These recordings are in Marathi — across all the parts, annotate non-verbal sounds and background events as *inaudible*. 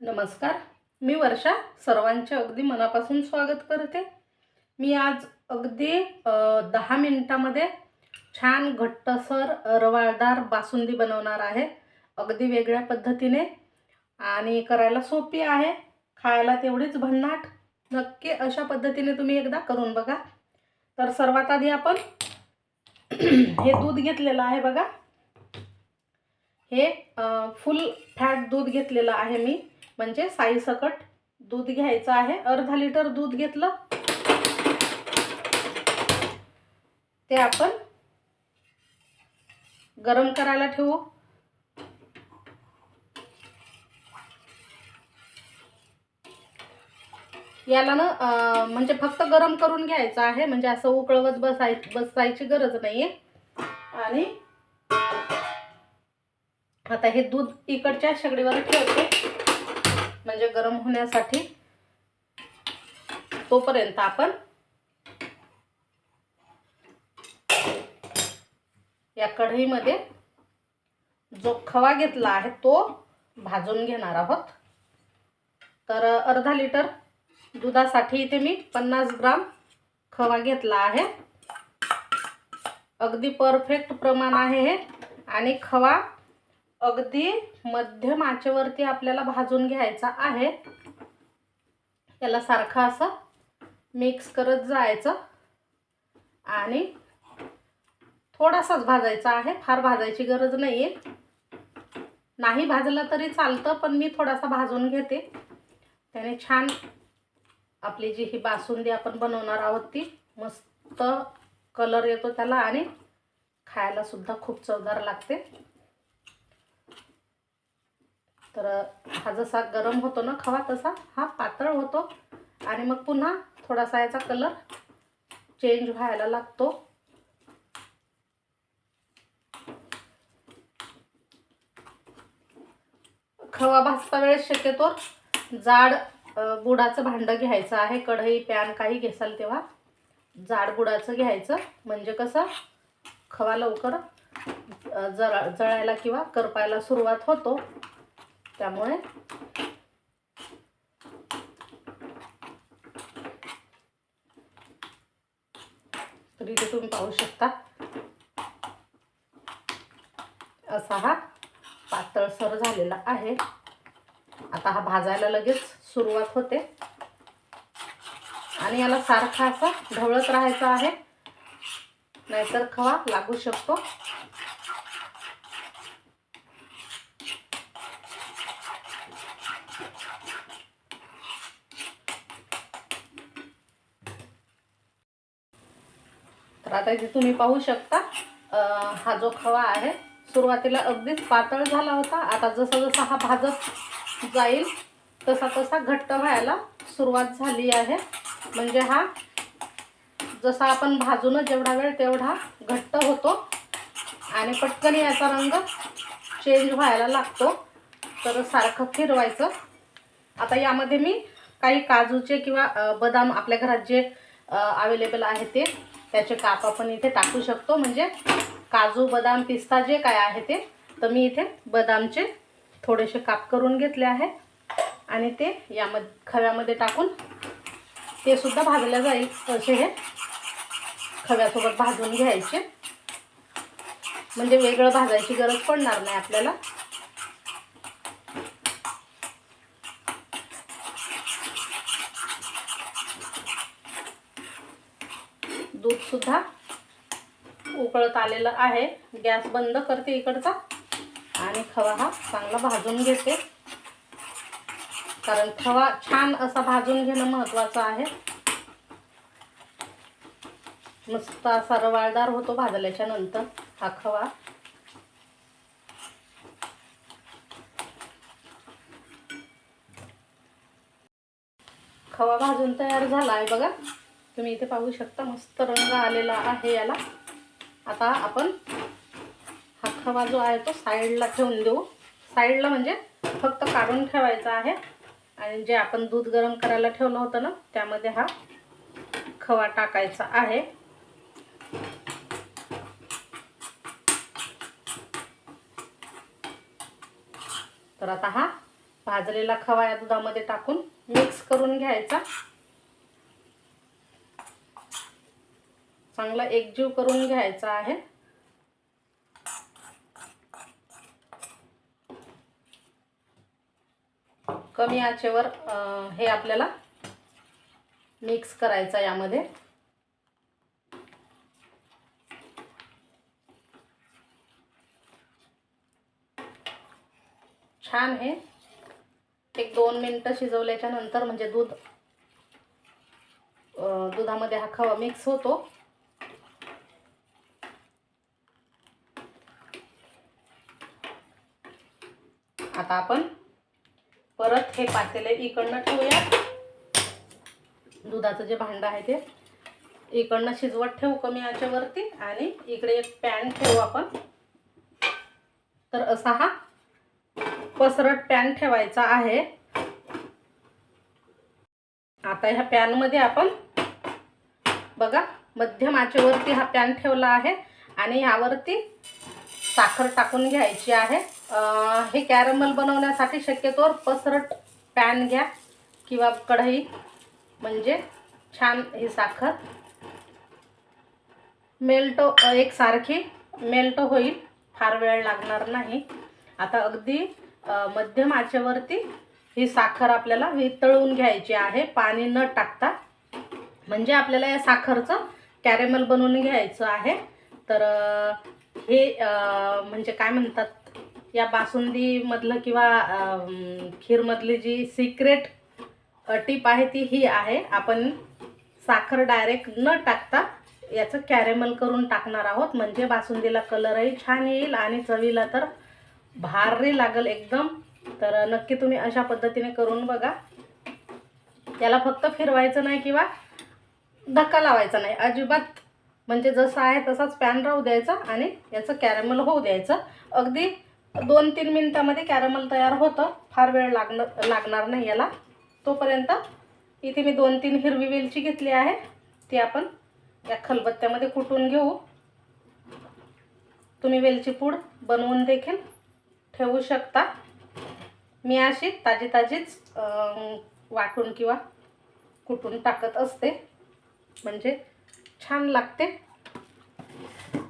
नमस्कार. मी वर्षा. सर्वांचे अगदी मनापासून स्वागत करते. मी आज अगदी दहा मिनटामध्ये छान घट्टसर रवाळदार बासुंदी बनवणार आहे. अगदी वेगळ्या पद्धतीने आणि करायला सोपी आहे. खायला तेवढीच भन्नाट. नक्की अशा पद्धतीने तुम्ही एकदा करून बघा. तर सर्वात आधी आपण *clears throat* हे दूध घेतलेलं आहे बघा. हे फुल फॅट दूध घेतलेलं आहे मी. म्हणजे साईसकट दूध घ्यायचं आहे. अर्धा लिटर दूध घेतलं. ते आपण गरम करायला ठेवू. याला ना म्हणजे फक्त गरम करून घ्यायचं आहे. म्हणजे असं उकळवत बसाय बसायची गरज नाही आहे आणि आता हे दूध इकडच्या शेगडीवर ठेवते. म्हणजे गरम होण्यासाठी तोपर्यंत आपण या कढईमध्ये जो खवा घेतला आहे तो भाजून घेणार आहोत. तर अर्धा लिटर दुधासाठी इथे मी पन्नास ग्राम खवा घेतला आहे. अगदी परफेक्ट प्रमाण आहे हे. आणि खवा अगदी मध्यम आचेवरती आपल्याला भाजून घ्यायचा आहे. त्याला सारखं असं मिक्स करत जायचं. आणि थोडासाच भाजायचा आहे. फार भाजायची गरज नाही आहे नाही भाजलं तरी चालतं पण मी थोडासा भाजून घेते. त्याने छान आपली जी ही बासुंदी आपण बनवणार आहोत ती मस्त कलर येतो त्याला आणि खायला सुद्धा खूप चवदार लागते. तर हा जसा गरम होतो ना खवा तसा हा पातळ होतो. आणि मग पुन्हा थोडासा याचा कलर चेंज व्हायला लागतो. खवा भाजता वेळेस शक्यतो जाड बुडाचं भांडं घ्यायचं आहे. कढई पॅन काही घेसाल तेव्हा जाड बुडाचं घ्यायचं. म्हणजे कसं खवा लवकर अ, जळ जळायला किंवा करपायला सुरुवात होतो. त्यामुळे तर इथे तुम्ही पाहू शकता. असा हा पातळसर झालेला आहे. आता हा भाजायला लगेच सुरुवात होते. आणि याला सारखा असा ढवळत राहायचा आहे. नाहीतर खवा लागू शकतो. आता इथे तुम्ही पाहू शकता हा जो खवा आहे सुरुवातीला अगदीच पातळ झाला होता. आता जसा जसा हा भाजत जाईल तसा तसा घट्ट व्हायला सुरुवात झाली आहे. म्हणजे हा जसा आपण भाजून जेवढा वेळ तेवढा घट्ट होतो आणि पटकन याचा रंग चेंज व्हायला लागतो तर सारखं फिरवायचं. आता यामध्ये मी काही काजूचे किंवा बदाम आपल्या घरात जे अवेलेबल आहे ते त्याचे काप आपण इथे टाकू शकतो. म्हणजे काजू बदाम पिस्ता जे काय आहे ते. तर मी इथे बदामचे थोडेसे काप करून घेतले आहे. आणि ते यामध्ये खव्यामध्ये टाकून ते सुद्धा भाजलं जाईल. असे हे खव्यासोबत भाजून घ्यायचे. म्हणजे वेगळं भाजायची गरज पडणार नाही आपल्याला दूध सुद्धा उकळत आलेलं आहे. गॅस बंद करते इकडचा. आणि खवा हा चांगला भाजून घेते. कारण खवा छान असा भाजून घेणं महत्वाचं आहे. मस्त असा रवाळदार होतो भाजल्याच्या नंतर हा खवा. खवा भाजून तयार झाला आहे बघा. तुम्ही इथे पाहू शकता मस्त रंग आलेला आहे याला. आता आपण हा खवा जो आहे तो साईडला ठेवून देऊ. साईडला म्हणजे फक्त काढून ठेवायचा आहे. आणि जे आपण दूध गरम करायला ठेवलं होतं ना त्यामध्ये हा खवा टाकायचा आहे. तर आता हा भाजलेला खवा या दुधामध्ये टाकून मिक्स करून घ्यायचा. चांगला एकजीव करून घ्यायचा आहे. कमी आचेवर हे आपल्याला मिक्स करायचं यामध्ये. छान हे. एक दोन मिनटं शिजवल्याच्या नंतर म्हणजे दूध दुधामध्ये हा खवा मिक्स होतो. आता आपण परत हे पातेले इकडनं ठेवूया दुधाचं जे भांडं आहे ते इकडनं शिजवत ठेवू कमी आचेवरती आणि इकडे एक पॅन ठेवू आपण. तर असा हा पसरट पॅन ठेवायचा आहे. आता ह्या पॅनमध्ये आपण बघा मध्यम आचेवरती हा पॅन ठेवला आहे आणि यावरती साखर टाकून घ्यायची आहे. हे कॅरमल बनवण्यासाठी शक्यतोवर पसरट पॅन घ्या किंवा कढई म्हणजे छान ही साखर. मेल्ट एकसारखी मेल्ट होईल फार वेळ लागणार नाही. आता अगदी मध्यम आचेवरती ही साखर आपल्याला वितळून घ्यायची आहे पाणी न टाकता. म्हणजे आपल्याला या साखरचं कॅरेमल बनवून घ्यायचं आहे. तर हे म्हणजे काय म्हणतात या बासुंदीमधलं किंवा खीरमधली जी सिक्रेट टीप आहे ती ही आहे. आपण साखर डायरेक्ट न टाकता याचं कॅरेमल करून टाकणार आहोत. म्हणजे बासुंदीला कलरही छान येईल आणि चवीला तर भारी लागेल एकदम. तर नक्की तुम्ही अशा पद्धतीने करून बघा. त्याला फक्त फिरवायचं नाही किंवा धक्का लावायचा नाही. अजिबात म्हणजे जसं आहे तसाच पॅन राहू द्यायचा आणि याचं कॅरेमल होऊ द्यायचं. अगदी दोन तीन मिनटामध्ये कॅरमल तयार होतं. फार वेळ लागणं लागणार नाही याला. तोपर्यंत इथे मी दोन तीन हिरवी वेलची घेतली आहे. ती आपण या खलबत्त्यामध्ये कुटून घेऊ. तुम्ही वेलची पूड बनवून देखील ठेवू शकता. मी अशी ताजी ताजीच वाटून किंवा कुटून टाकत असते. म्हणजे छान लागते.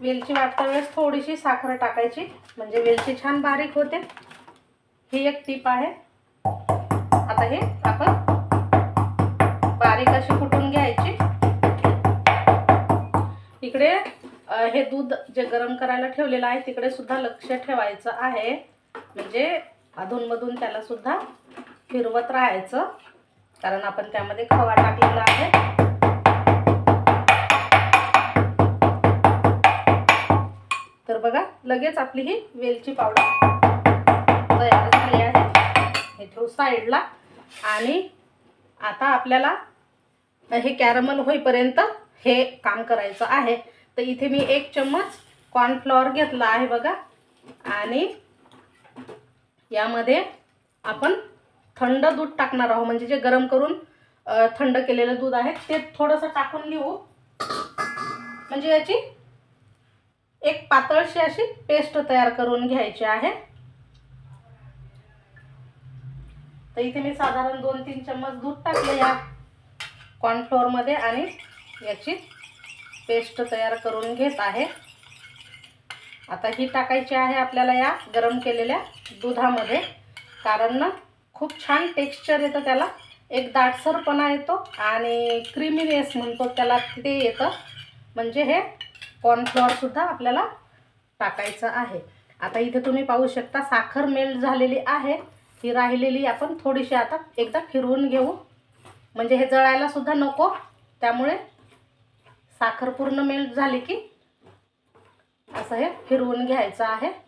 वेलची वाटता वेळेस थोडीशी साखर टाकायची. म्हणजे वेलची छान बारीक होते. ही एक टीप आहे. आता हे आपण बारीक अशी कुटून घ्यायची. इकडे हे दूध जे गरम करायला ठेवलेलं आहे तिकडे सुद्धा लक्ष ठेवायचं आहे. म्हणजे अधूनमधून त्याला सुद्धा फिरवत राहायचं. कारण आपण त्यामध्ये खवा टाकलेला आहे. तर बघा लगेच आपली ही वेलची पावडर तयार झाली आहे. हे ठेवू साईडला. आणि आता आपल्याला हे कॅरमल होईपर्यंत हे काम करायचं आहे. तर इथे मी एक चम्मच कॉर्नफ्लॉवर घेतला आहे बघा. आणि यामध्ये आपण थंड दूध टाकणार आहोत. म्हणजे जे गरम करून थंड केलेलं दूध आहे ते थोडंसं टाकून घेऊ म्हणजे याची एक पातळशी अशी पेस्ट तयार करून घ्यायची आहे. तर इथे मी साधारण दोन तीन चम्मच दूध टाकले या कॉर्नफ्लोअरमध्ये आणि याची पेस्ट तयार करून घेत आहे. आता ही टाकायची आहे आपल्याला या गरम केलेल्या दुधामध्ये. कारण ना खूप छान टेक्स्चर येतं त्याला. एक दाटसरपणा येतो आणि क्रिमिनेस म्हणतो त्याला ते येतं. म्हणजे हे कॉर्नफ्लॉवरसुद्धा आपल्याला टाकायचं आहे. आता इथे तुम्ही पाहू शकता साखर मेल्ट झालेली आहे. ही राहिलेली आपण थोडीशी आता एकदा फिरवून घेऊ. म्हणजे हे जळायलासुद्धा नको. त्यामुळे साखर पूर्ण मेल्ट झाली की असं हे फिरवून घ्यायचं आहे.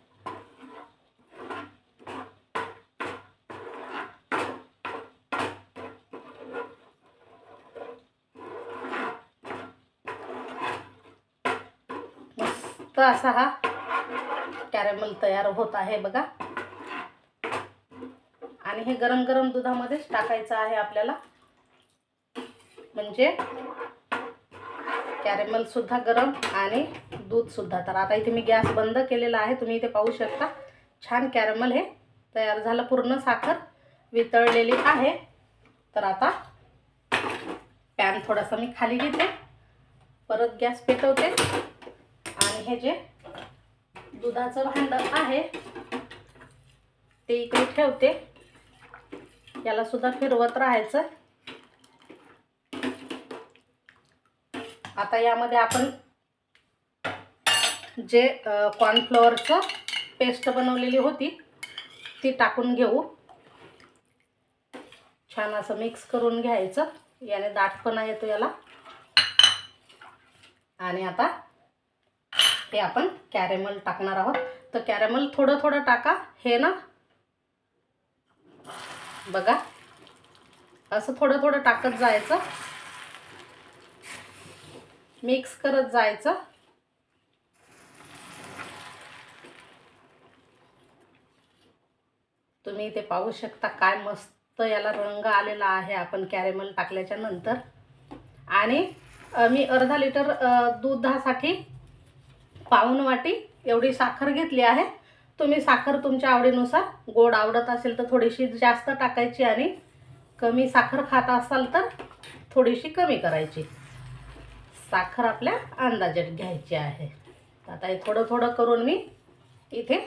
मस्त असा हा कॅरेमल तयार होत आहे बघा. आणि हे गरम गरम दुधामध्येच टाकायचं आहे आपल्याला. म्हणजे कॅरेमल सुद्धा गरम आणि दूध सुद्धा. तर आता इथे मी गॅस बंद केलेला आहे तुम्ही इथे पाहू शकता. छान कॅरेमल हे तयार झालं पूर्ण साखर वितळलेली आहे. तर आता पॅन थोडासा मी खाली घेते. परत गॅस पेटवते. हे जे दुधाचं भांडं आहे. ते इकडे ठेवते. याला सुद्धा फिरवत राहायचं. आता यामध्ये आपण जे कॉर्नफ्लॉवरचं पेस्ट बनवलेली होती ती टाकून घेऊ. छान असं मिक्स करून घ्यायचं. याने दाटपणा येतो याला. आणि आता हे आपण कॅरेमल टाकणार आहोत. तर कॅरेमल थोडं थोडं टाका. हे ना बघा असं थोडं थोडं टाकत जायचं. मिक्स करत जायचं. तुम्ही इथे पाहू शकता काय मस्त याला रंग आलेला आहे आपण कॅरेमल टाकल्याच्या नंतर. आणि मी अर्धा लिटर दुधासाठी पाऊन वाटी एवढी साखर घेतली आहे. तुम्ही साखर तुमच्या आवडीनुसार गोड आवडत असेल तर थोडीशी जास्त टाकायची आणि कमी साखर खात असाल तर थोडीशी कमी करायची. साखर आपल्या अंदाजात घ्यायची आहे. आता हे थोडं थोडं करून मी इथे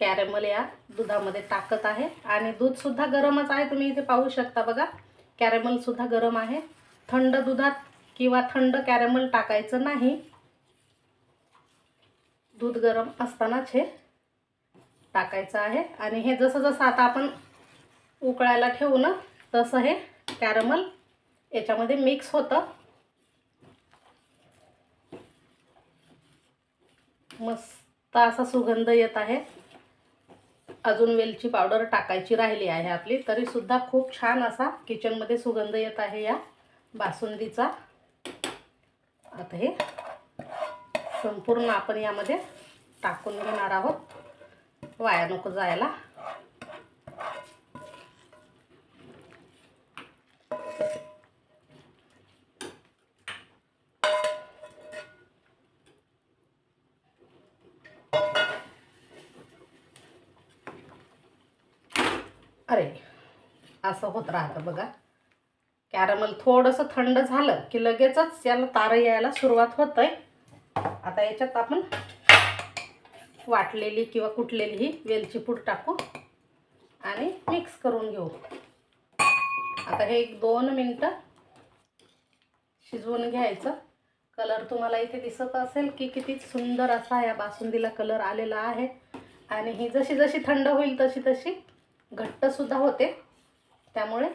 कॅरेमल या दुधामध्ये टाकत आहे. आणि दूधसुद्धा गरमच आहे तुम्ही इथे पाहू शकता बघा. कॅरेमलसुद्धा गरम आहे. थंड दुधात किंवा थंड कॅरेमल टाकायचं नाही. दूध गरम असतानाच हे टाकायचं आहे. आणि हे जसं जसं आता आपण उकळायला ठेवू ना तसं हे कॅरमल याच्यामध्ये मिक्स होतं. मस्त असा सुगंध येत आहे. अजून वेलची पावडर टाकायची राहिली आहे आपली. तरीसुद्धा खूप छान असा किचनमध्ये सुगंध येत आहे या बासुंदीचा. आता हे संपूर्ण आपण यामध्ये टाकून घेणार आहोत. वाया नको जायला. अरे असं होत राहतं बघा. कॅरमल थोडंसं थंड झालं की लगेचच याला तारं यायला सुरुवात होत आहे आता याच्यात आपण वाटलेली किंवा कुटलेली ही वेलची पूड टाकू आणि मिक्स करून घेऊ. आता हे एक दोन मिनटं शिजवून घ्यायचं. कलर तुम्हाला इथे दिसत असेल की किती सुंदर असा या बासुंदीला कलर आलेला आहे. आणि ही जशी जशी थंड होईल तशी तशी घट्टसुद्धा होते. त्यामुळे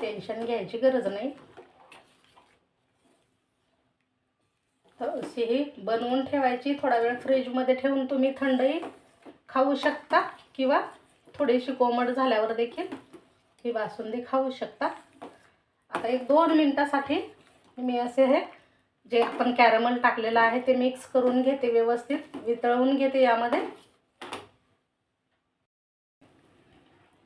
टेन्शन घ्यायची गरज नाही. तर अशी ही बनवून ठेवायची. थोडा वेळ फ्रीजमध्ये ठेवून तुम्ही थंडही खाऊ शकता किंवा थोडीशी कोमट झाल्यावर देखील ही बासुंदी खाऊ शकता. आता एक दोन मिनटासाठी मी असे हे जे आपण कॅरमल टाकलेलं आहे ते मिक्स करून घेते व्यवस्थित वितळवून घेते यामध्ये.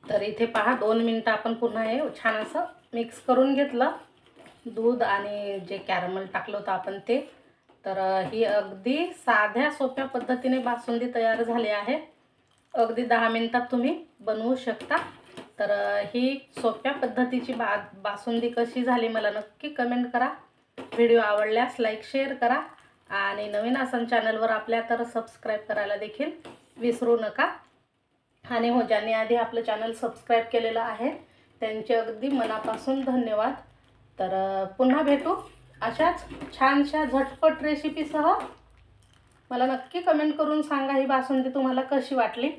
तर इथे पहा दोन मिनटं आपण पुन्हा हे छान असं मिक्स करून घेतलं. दूध आणि जे कॅरमल टाकलं होतं आपण ते तर ही अगदी साध्या सोप्या पद्धतीने बासुंदी तयार झाली आहे. अगदी दहा मिनटात तुम्ही बनवू शकता. तर ही सोप्या पद्धतीची बा बासुंदी कशी झाली मला नक्की कमेंट करा. व्हिडिओ आवडल्यास लाईक शेअर करा. आणि नवीन आसन चॅनलवर आपल्या तर सबस्क्राईब करायला देखील विसरू नका. आणि हो ज्यांनी आधी आपलं चॅनल सबस्क्राईब केलेलं आहे त्यांचे अगदी मनापासून धन्यवाद. तर पुन्हा भेटू. अशाच छानशा झटपट रेसिपीसह मला नक्की कमेंट करून सांगा ही बासुंदी तुम्हाला कशी वाटली.